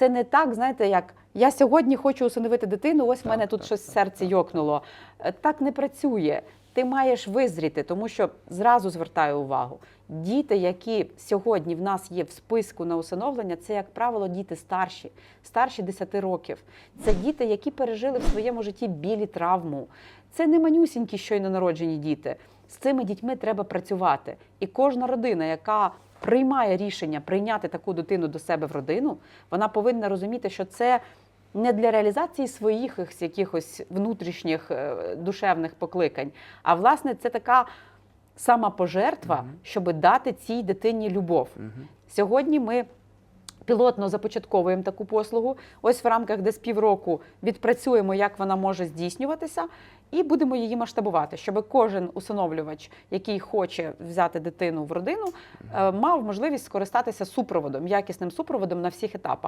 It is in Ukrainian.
Це не так, знаєте, як я сьогодні хочу усиновити дитину, ось в Так, мене тут так, щось в так, серці так, йокнуло. Е, Так не працює. Ти маєш визріти, тому що зразу звертаю увагу. Діти, які сьогодні в нас є в списку на усиновлення, це, як правило, діти старші, старші 10 років. Це діти, які пережили в своєму житті білі травму. Це не манюсінькі щойно народжені діти. З цими дітьми треба працювати. І кожна родина, яка приймає рішення прийняти таку дитину до себе в родину, вона повинна розуміти, що це не для реалізації своїх якихось- внутрішніх е, душевних покликань, а власне це така сама пожертва, щоб дати цій дитині любов. Сьогодні ми пілотно започатковуємо таку послугу. Ось в рамках десь півроку відпрацюємо, як вона може здійснюватися, і будемо її масштабувати, щоб кожен усиновлювач, який хоче взяти дитину в родину, е, мав можливість скористатися супроводом, якісним супроводом на всіх етапах.